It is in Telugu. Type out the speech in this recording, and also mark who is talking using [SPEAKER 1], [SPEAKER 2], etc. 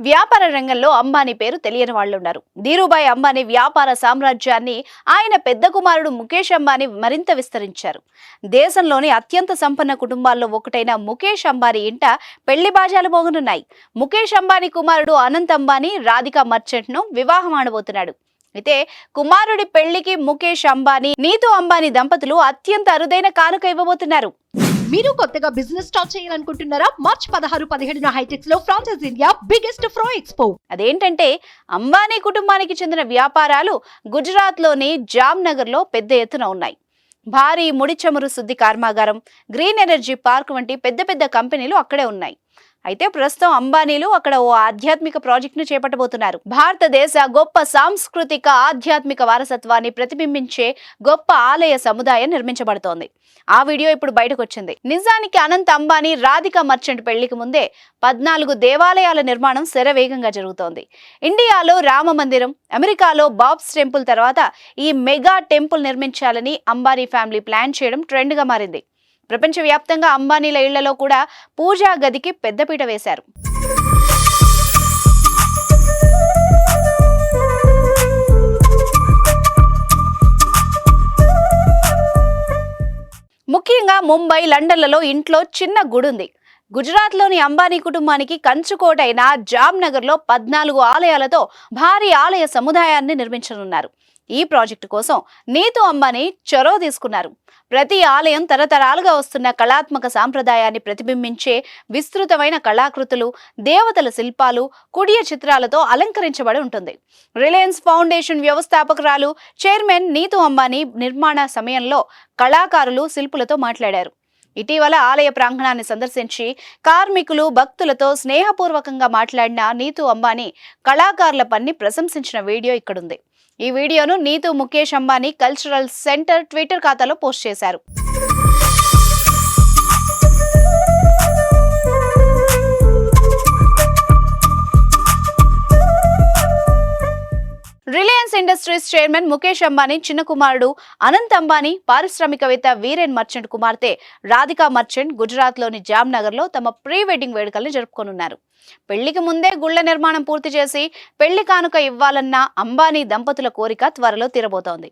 [SPEAKER 1] వ్యాపార రంగంలో అంబానీ పేరు తెలియని వాళ్ళు ఉన్నారు ధీరుభాయ్ అంబానీ వ్యాపార సామ్రాజ్యాన్ని ఆయన పెద్ద కుమారుడు ముఖేష్ అంబానీ మరింత విస్తరించారు. దేశంలోని అత్యంత సంపన్న కుటుంబాల్లో ఒకటైన ముఖేష్ అంబానీ ఇంట పెళ్ళి బాజాలు మోగనున్నాయి. ముఖేష్ అంబానీ కుమారుడు అనంత్ అంబానీ రాధికా మర్చెంట్ను వివాహం ఆడబోతున్నాడు అయితే కుమారుడి పెళ్ళికి ముఖేష్ అంబానీ నీతు అంబానీ దంపతులు అత్యంత అరుదైన కానుక ఇవ్వబోతున్నారు.
[SPEAKER 2] మీరు కొత్తగా బిజినెస్ స్టార్ట్ చేయాలనుకుంటున్నారా? మార్చ్ పదహారు పదిహేడున హైటెక్స్లో franchise India biggest pro expo
[SPEAKER 1] అదేంటంటే అంబానీ కుటుంబానికి చెందిన వ్యాపారాలు గుజరాత్లోని జామ్నగర్లో పెద్ద ఎత్తున ఉన్నాయి. భారీ ముడి చమురు శుద్ధి కర్మాగారం గ్రీన్ ఎనర్జీ పార్క్ వంటి పెద్ద పెద్ద కంపెనీలు అక్కడే ఉన్నాయి. అయితే ప్రస్తుతం అంబానీలు అక్కడ ఓ ఆధ్యాత్మిక ప్రాజెక్టును చేపట్టబోతున్నారు. భారతదేశ గొప్ప సాంస్కృతిక ఆధ్యాత్మిక వారసత్వాన్ని ప్రతిబింబించే గొప్ప ఆలయ సముదాయం నిర్మించబడుతోంది. ఆ వీడియో ఇప్పుడు బయటకు వచ్చింది నిజానికి అనంత్ అంబానీ రాధిక మర్చెంట్ పెళ్ళికి ముందే పద్నాలుగు దేవాలయాల నిర్మాణం శరవేగంగా జరుగుతోంది. ఇండియాలో రామ మందిరం అమెరికాలో బాబ్స్ టెంపుల్ తర్వాత ఈ మెగా టెంపుల్ నిర్మించాలని అంబానీ ఫ్యామిలీ ప్లాన్ చేయడం ట్రెండ్గా మారింది. ప్రపంచవ్యాప్తంగా అంబానీల ఇళ్ళలో కూడా పూజా గదికి పెద్దపీట వేశారు. ముఖ్యంగా ముంబై లండన్లలో ఇంట్లో చిన్న గుడి ఉంది గుజరాత్లోని అంబానీ కుటుంబానికి కంచుకోటైన జామ్నగర్లో పద్నాలుగు ఆలయాలతో భారీ ఆలయ సముదాయాన్ని నిర్మించనున్నారు. ఈ ప్రాజెక్టు కోసం నీతు అంబానీ చొరవ తీసుకున్నారు. ప్రతి ఆలయం తరతరాలుగా వస్తున్న కళాత్మక సాంప్రదాయాన్ని ప్రతిబింబించే విస్తృతమైన కళాకృతులు దేవతల శిల్పాలు కుడియ చిత్రాలతో అలంకరించబడి ఉంటుంది. రిలయన్స్ ఫౌండేషన్ వ్యవస్థాపకురాలు చైర్మన్ నీతు అంబానీ నిర్మాణ సమయంలో కళాకారులు శిల్పులతో మాట్లాడారు. ఇటీవల ఆలయ ప్రాంగణాన్ని సందర్శించి కార్మికులు భక్తులతో స్నేహపూర్వకంగా మాట్లాడిన నీతు అంబానీ కళాకారుల పని ప్రశంసించిన వీడియో ఇక్కడుంది. ఈ వీడియోను Nita Mukesh Ambani cultural centre Twitter ఖాతాలో పోస్ట్ చేశారు. Reliance Industries chairman Mukesh Ambani చిన్న కుమారుడు అనంత్ అంబానీ పారిశ్రామికవేత్త వీరేన్ మర్చెంట్ కుమార్తె రాధికా మర్చెంట్ గుజరాత్లోని జామ్నగర్లో తమ ప్రీ వెడ్డింగ్ వేడుకల్ని జరుపుకోనున్నారు. పెళ్ళికి ముందే గుళ్ళ నిర్మాణం పూర్తి చేసి పెళ్ళి కానుక ఇవ్వాలన్న అంబానీ దంపతుల కోరిక త్వరలో తీరబోతోంది.